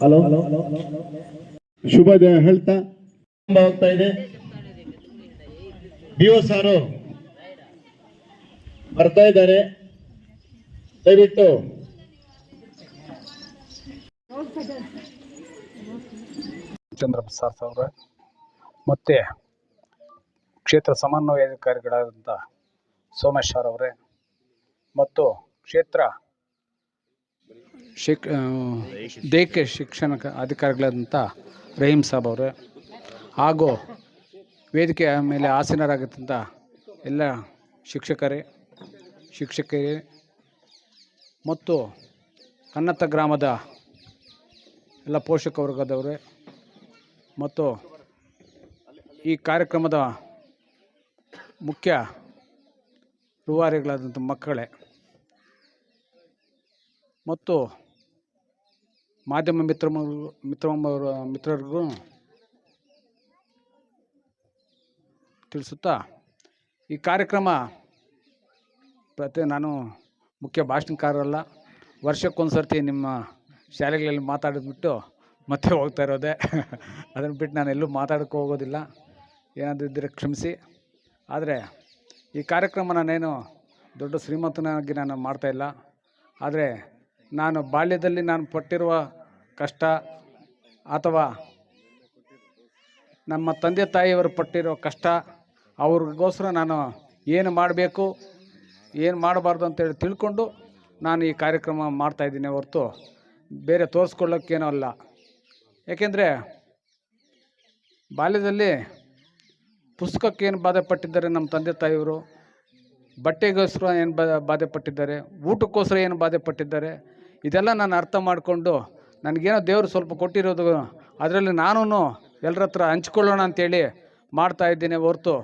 Hello? ಶುಭೋದಯ ಹೇಳ್ತಾ. ತುಂಬ ಹೋಗ್ತಾ ಇದೆ. ಬಿ ಒ ಸಾರು ಬರ್ತಾ ಇದ್ದಾರೆ. ದಯವಿಟ್ಟು. ಚಂದ್ರಪ್ರಸಾದ್ ಅವರ ಮತ್ತೆ ಮತ್ತು ಕ್ಷೇತ್ರ ಸಮನ್ವಯಾಧಿಕಾರಿಗಳಾದಂಥ ಸೋಮೇಶ್ವರ್ ಅವರೇ ಮತ್ತು ಕ್ಷೇತ್ರ ಶಿಕ್ ದೇಕೆ ಶಿಕ್ಷಣ ಅಧಿಕಾರಿಗಳಾದಂಥ ರಹೀಂ ಸಾಬ್ ಅವರು, ಹಾಗೂ ವೇದಿಕೆ ಮೇಲೆ ಆಸೀನರಾಗಿದ್ದಂಥ ಎಲ್ಲ ಶಿಕ್ಷಕರೇ, ಶಿಕ್ಷಕಿಯರೇ, ಮತ್ತು ಕನ್ನತ್ತ ಗ್ರಾಮದ ಎಲ್ಲ ಪೋಷಕ ವರ್ಗದವರೇ, ಮತ್ತು ಈ ಕಾರ್ಯಕ್ರಮದ ಮುಖ್ಯ ರೂವಾರಿಗಳಾದಂಥ ಮಕ್ಕಳೇ, ಮತ್ತು ಮಾಧ್ಯಮ ಮಿತ್ರ ಮಿತ್ರ ಮಿತ್ರರಿಗೂ ತಿಳಿಸುತ್ತಾ, ಈ ಕಾರ್ಯಕ್ರಮ ಪ್ರತಿ ನಾನು ಮುಖ್ಯ ಭಾಷಣಕಾರರಲ್ಲ, ವರ್ಷಕ್ಕೊಂದು ಸರ್ತಿ ನಿಮ್ಮ ಶಾಲೆಗಳಲ್ಲಿ ಮಾತಾಡಿದ್ಬಿಟ್ಟು ಮತ್ತೆ ಹೋಗ್ತಾ ಇರೋದೆ. ಅದನ್ನು ಬಿಟ್ಟು ನಾನು ಎಲ್ಲೂ ಮಾತಾಡೋಕ್ಕೆ ಹೋಗೋದಿಲ್ಲ. ಏನಾದರೂ ಇದ್ದರೆ ಕ್ಷಮಿಸಿ. ಆದರೆ ಈ ಕಾರ್ಯಕ್ರಮ ನಾನೇನು ದೊಡ್ಡ ಶ್ರೀಮಂತನಾಗಿ ನಾನು ಮಾಡ್ತಾಯಿಲ್ಲ ಆದರೆ ನಾನು ಬಾಲ್ಯದಲ್ಲಿ ನಾನು ಪಟ್ಟಿರುವ ಕಷ್ಟ ಅಥವಾ ನಮ್ಮ ತಂದೆ ತಾಯಿಯವರು ಪಟ್ಟಿರೋ ಕಷ್ಟ, ಅವ್ರಿಗೋಸ್ಕರ ನಾನು ಏನು ಮಾಡಬೇಕು, ಏನು ಮಾಡಬಾರ್ದು ಅಂತೇಳಿ ತಿಳ್ಕೊಂಡು ನಾನು ಈ ಕಾರ್ಯಕ್ರಮ ಮಾಡ್ತಾಯಿದ್ದೀನಿ ಹೊರತು ಬೇರೆ ತೋರಿಸ್ಕೊಳ್ಳೋಕ್ಕೇನೂ ಅಲ್ಲ. ಏಕೆಂದರೆ ಬಾಲ್ಯದಲ್ಲಿ ಪುಸ್ತಕಕ್ಕೇನು ಬಾಧೆ ಪಟ್ಟಿದ್ದಾರೆ ನಮ್ಮ ತಂದೆ ತಾಯಿಯವರು, ಬಟ್ಟೆಗೋಸ್ಕರ ಏನು ಬಾಧೆ ಪಟ್ಟಿದ್ದಾರೆ, ಊಟಕ್ಕೋಸ್ಕರ ಏನು ಬಾಧೆ ಪಟ್ಟಿದ್ದಾರೆ, ಇದೆಲ್ಲ ನಾನು ಅರ್ಥ ಮಾಡಿಕೊಂಡು ನನಗೇನೋ ದೇವರು ಸ್ವಲ್ಪ ಕೊಟ್ಟಿರೋದು. ಅದರಲ್ಲಿ ನಾನು ಎಲ್ಲರ ಹತ್ರ ಹಂಚ್ಕೊಳ್ಳೋಣ ಅಂತೇಳಿ ಮಾಡ್ತಾ ಇದ್ದೀನಿ ಹೊರತು.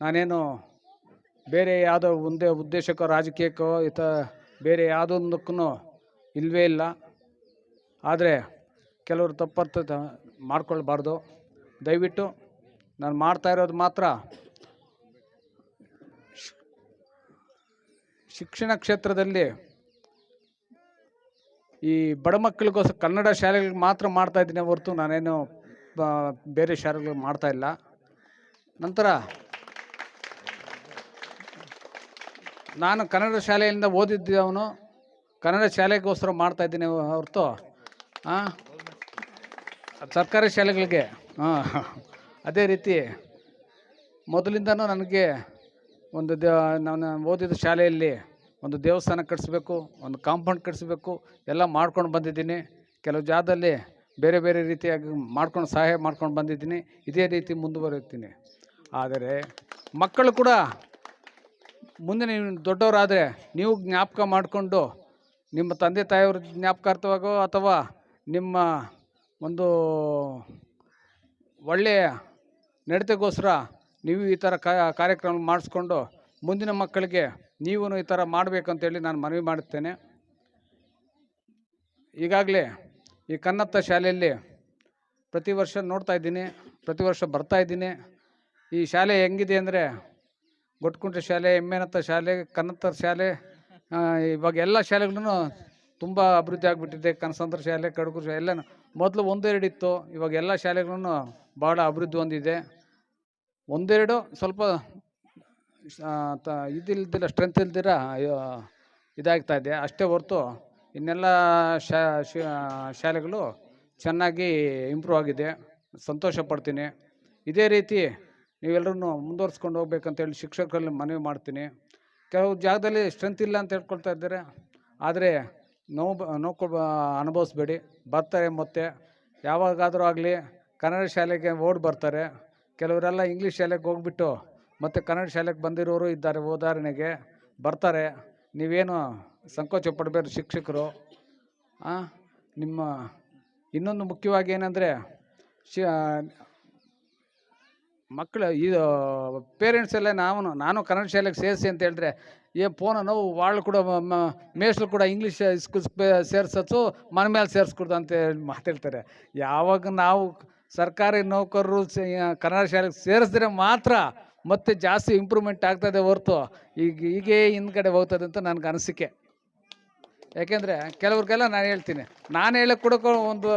ನಾನೇನು ಬೇರೆ ಯಾವುದೋ ಒಂದೇ ಉದ್ದೇಶಕ್ಕೋ, ರಾಜಕೀಯಕ್ಕೋ ಇತ ಬೇರೆ ಯಾವುದೊಂದಕ್ಕೂ ಇಲ್ಲವೇ ಇಲ್ಲ. ಆದರೆ ಕೆಲವರು ತಪ್ಪರ್ಥ ಮಾಡ್ಕೊಳ್ಬಾರ್ದು. ದಯವಿಟ್ಟು ನಾನು ಮಾಡ್ತಾ ಇರೋದು ಮಾತ್ರ ಶಿಕ್ಷಣ ಕ್ಷೇತ್ರದಲ್ಲಿ ಈ ಬಡ ಮಕ್ಕಳಿಗೋಸ್ಕರ ಕನ್ನಡ ಶಾಲೆಗಳಿಗೆ ಮಾತ್ರ ಮಾಡ್ತಾ ಇದ್ದೀನಿ ಹೊರತು ನಾನೇನು ಬೇರೆ ಶಾಲೆಗಳಿಗೆ ಮಾಡ್ತಾ ಇಲ್ಲ. ನಂತರ ನಾನು ಕನ್ನಡ ಶಾಲೆಯಿಂದ ಓದಿದ್ದವನು ಕನ್ನಡ ಶಾಲೆಗೋಸ್ಕರ ಮಾಡ್ತಾ ಇದ್ದೀನಿ ಹೊರತು ಹಾಂ ಸರ್ಕಾರಿ ಶಾಲೆಗಳಿಗೆ ಹಾಂ ಅದೇ ರೀತಿ ಮೊದಲಿಂದನೂ ನನಗೆ ಒಂದು ದ, ನಾನು ಓದಿದ ಶಾಲೆಯಲ್ಲಿ ಒಂದು ದೇವಸ್ಥಾನ ಕಟ್ಟಿಸ್ಬೇಕು ಒಂದು ಕಾಂಪೌಂಡ್ ಕಟ್ಟಿಸ್ಬೇಕು ಎಲ್ಲ ಮಾಡ್ಕೊಂಡು ಬಂದಿದ್ದೀನಿ. ಕೆಲವು ಜಾಗದಲ್ಲಿ ಬೇರೆ ಬೇರೆ ರೀತಿಯಾಗಿ ಮಾಡ್ಕೊಂಡು ಸಹಾಯ ಮಾಡ್ಕೊಂಡು ಬಂದಿದ್ದೀನಿ. ಇದೇ ರೀತಿ ಮುಂದುವರಿತೀನಿ ಆದರೆ ಮಕ್ಕಳು ಕೂಡ ಮುಂದೆ ನೀವು ದೊಡ್ಡವರಾದರೆ ನೀವು ಜ್ಞಾಪಕ ಮಾಡಿಕೊಂಡು ನಿಮ್ಮ ತಂದೆ ತಾಯಿಯವ್ರ ಜ್ಞಾಪಕಾರ್ಥವಾಗೋ ಅಥವಾ ನಿಮ್ಮ ಒಂದು ಒಳ್ಳೆಯ ನಡತೆಗೋಸ್ಕರ ನೀವು ಈ ಥರ ಕಾರ್ಯಕ್ರಮ ಮಾಡಿಸ್ಕೊಂಡು ಮುಂದಿನ ಮಕ್ಕಳಿಗೆ ನೀವು ಈ ಥರ ಮಾಡಬೇಕಂತೇಳಿ ನಾನು ಮನವಿ ಮಾಡುತ್ತೇನೆ. ಈಗಾಗಲೇ ಈ ಕನ್ನತ್ತ ಶಾಲೆಯಲ್ಲಿ ಪ್ರತಿ ವರ್ಷ ನೋಡ್ತಾ ಇದ್ದೀನಿ, ಪ್ರತಿ ವರ್ಷ ಬರ್ತಾ ಇದ್ದೀನಿ. ಈ ಶಾಲೆ ಹೆಂಗಿದೆ ಅಂದರೆ ಗೊಟ್ಕುಂಟೆ ಶಾಲೆ, ಎಮ್ಮೆನತ್ತ ಶಾಲೆ, ಕನ್ನತ್ತ ಶಾಲೆ ಇವಾಗ ಎಲ್ಲ ಶಾಲೆಗಳೂ ತುಂಬ ಅಭಿವೃದ್ಧಿ ಆಗಿಬಿಟ್ಟಿದೆ. ಕನಸಂದ್ರ ಶಾಲೆ, ಕಡಗೂರು ಶಾಲೆ ಎಲ್ಲ ಮೊದಲು ಒಂದೆರಡು ಇತ್ತು, ಇವಾಗ ಎಲ್ಲ ಶಾಲೆಗಳೂ ಭಾಳ ಅಭಿವೃದ್ಧಿ ಹೊಂದಿದೆ. ಒಂದೆರಡು ಸ್ವಲ್ಪ ತ ಇದಿಲ್ದಿರ ಸ್ಟ್ರೆಂತ್ ಇಲ್ದಿರ ಇದಾಗ್ತಾ ಇದೆ. ಅಷ್ಟೇ ಹೊರತು ಇನ್ನೆಲ್ಲ ಶಾಲೆಗಳು ಚೆನ್ನಾಗಿ ಇಂಪ್ರೂವ್ ಆಗಿದೆ. ಸಂತೋಷ ಪಡ್ತೀನಿ. ಇದೇ ರೀತಿ ನೀವೆಲ್ಲರೂ ಮುಂದುವರ್ಸ್ಕೊಂಡು ಹೋಗ್ಬೇಕಂತೇಳಿ ಶಿಕ್ಷಕರಲ್ಲಿ ಮನವಿ ಮಾಡ್ತೀನಿ. ಕೆಲವು ಜಾಗದಲ್ಲಿ ಸ್ಟ್ರೆಂತ್ ಇಲ್ಲ ಅಂತ ಹೇಳ್ಕೊಳ್ತಾ ಇದ್ದಾರೆ. ಆದರೆ ನೋವು ನೋವು ಅನುಭವಿಸ್ಬೇಡಿ. ಬರ್ತಾರೆ ಮತ್ತೆ. ಯಾವಾಗಾದರೂ ಆಗಲಿ ಕನ್ನಡ ಶಾಲೆಗೆ ಓಡ್ ಬರ್ತಾರೆ. ಕೆಲವರೆಲ್ಲ ಇಂಗ್ಲೀಷ್ ಶಾಲೆಗೆ ಹೋಗ್ಬಿಟ್ಟು ಮತ್ತೆ ಕನ್ನಡ ಶಾಲೆಗೆ ಬಂದಿರೋರು ಇದ್ದಾರೆ ಉದಾಹರಣೆಗೆ ಬರ್ತಾರೆ ನೀವೇನು ಸಂಕೋಚ ಪಡಬೇಡಿ ಶಿಕ್ಷಕರು ಆ, ನಿಮ್ಮ ಇನ್ನೊಂದು ಮುಖ್ಯವಾಗಿ ಏನಂದರೆ ಶಿ ಮಕ್ಕಳು ಇದು ಪೇರೆಂಟ್ಸ್ ಎಲ್ಲ ನಾವು ನಾನು ಕನ್ನಡ ಶಾಲೆಗೆ ಸೇರಿಸಿ ಅಂತ ಹೇಳಿದ್ರೆ ಏ ಫೋನ ನೋವು వాళ్ళు ಕೂಡ ಮೇಷ್ಟ್ರು ಕೂಡ ಇಂಗ್ಲೀಷ್ ಸ್ಕೂಲ್ ಸೇರ್ಸೋದು ಮನೆ ಮೇಲೆ ಸೇರಿಸ್ಕೊಡ್ದು ಅಂತ ಹೇಳಿ ಮಾತಾಡ್ತಾರೆ ಯಾವಾಗ ನಾವು ಸರ್ಕಾರಿ ನೌಕರರು ಸೇ- ಕನ್ನಡ ಶಾಲೆಗೆ ಸೇರಿಸಿದ್ರೆ ಮಾತ್ರ ಮತ್ತೆ ಜಾಸ್ತಿ ಇಂಪ್ರೂವ್ಮೆಂಟ್ ಆಗ್ತದೆ ಹೊರತು ಈಗ ಹೀಗೆ ಹಿಂದ್ಗಡೆ ಹೋಗ್ತದೆ ಅಂತ ನನಗೆ ಅನಿಸಿಕೆ. ಯಾಕೆಂದರೆ ಕೆಲವ್ರಿಗೆಲ್ಲ ನಾನು ಹೇಳ್ತೀನಿ, ನಾನು ಹೇಳಕ್ಕೆ ಕೂಡ ಒಂದು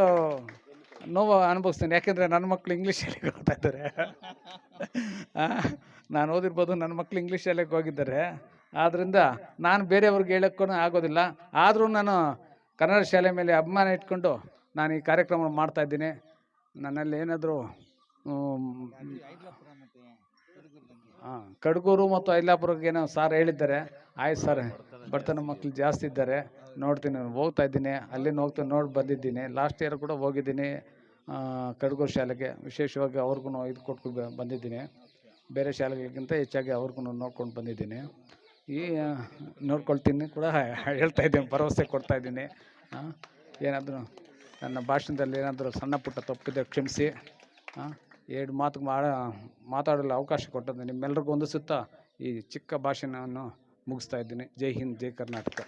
ನೋವು ಅನುಭವಿಸ್ತೀನಿ. ಯಾಕೆಂದರೆ ನನ್ನ ಮಕ್ಕಳು ಇಂಗ್ಲೀಷ್ ಶಾಲೆಗೆ ಹೋಗ್ತಾ ಇದ್ದಾರೆ. ನಾನು ಓದಿರ್ಬೋದು ನನ್ನ ಮಕ್ಕಳು ಇಂಗ್ಲೀಷ್ ಶಾಲೆಗೆ ಹೋಗಿದ್ದಾರೆ. ಆದ್ದರಿಂದ ನಾನು ಬೇರೆಯವ್ರಿಗೆ ಹೇಳೋಕ್ಕೂ ಆಗೋದಿಲ್ಲ. ಆದರೂ ನಾನು ಕನ್ನಡ ಶಾಲೆ ಮೇಲೆ ಅಭಿಮಾನ ಇಟ್ಕೊಂಡು ನಾನು ಈ ಕಾರ್ಯಕ್ರಮ ಮಾಡ್ತಾ ಇದ್ದೀನಿ. ನನ್ನಲ್ಲಿ ಏನಾದರೂ ಹಾಂ, ಕಡ್ಗೂರು ಮತ್ತು ಐಲಾಪುರಕ್ಕೆ ಏನೋ ಸಾರ್ ಹೇಳಿದ್ದಾರೆ. ಆಯ್ತು ಸರ್ ಬರ್ತಾನೆ ಮಕ್ಳು ಜಾಸ್ತಿ ಇದ್ದಾರೆ. ನೋಡ್ತೀನಿ ಹೋಗ್ತಾ ಇದ್ದೀನಿ. ಅಲ್ಲಿನ ಹೋಗ್ತಾ ನೋಡಿ ಬಂದಿದ್ದೀನಿ. ಲಾಸ್ಟ್ ಇಯರ್ ಕೂಡ ಹೋಗಿದ್ದೀನಿ ಕಡಗೂರು ಶಾಲೆಗೆ. ವಿಶೇಷವಾಗಿ ಅವ್ರಿಗೂ ಇದು ಕೊಟ್ಕೊ ಬಂದಿದ್ದೀನಿ. ಬೇರೆ ಶಾಲೆಗಳಿಗಿಂತ ಹೆಚ್ಚಾಗಿ ಅವ್ರಿಗೂ ನೋಡ್ಕೊಂಡು ಬಂದಿದ್ದೀನಿ. ಈ ನೋಡ್ಕೊಳ್ತೀನಿ ಕೂಡ ಹೇಳ್ತಾ ಇದ್ದೀನಿ, ಭರವಸೆ ಕೊಡ್ತಾ ಇದ್ದೀನಿ. ಏನಾದರೂ ನನ್ನ ಭಾಷಣದಲ್ಲಿ ಏನಾದರೂ ಸಣ್ಣ ಪುಟ್ಟ ತಪ್ಪಿದೆ, ಕ್ಷಮಿಸಿ. ಹಾಂ ಎರಡು ಮಾತು ಮಾತಾಡಲು ಅವಕಾಶ ಕೊಟ್ಟದ್ದು ನಿಮ್ಮೆಲ್ಲರಿಗೂ ಒಂದು ಸುತ್ತ ಈ ಚಿಕ್ಕ ಭಾಷಣವನ್ನು ಮುಗಿಸ್ತಾ ಇದ್ದೀನಿ. ಜೈ ಹಿಂದ್, ಜೈ ಕರ್ನಾಟಕ.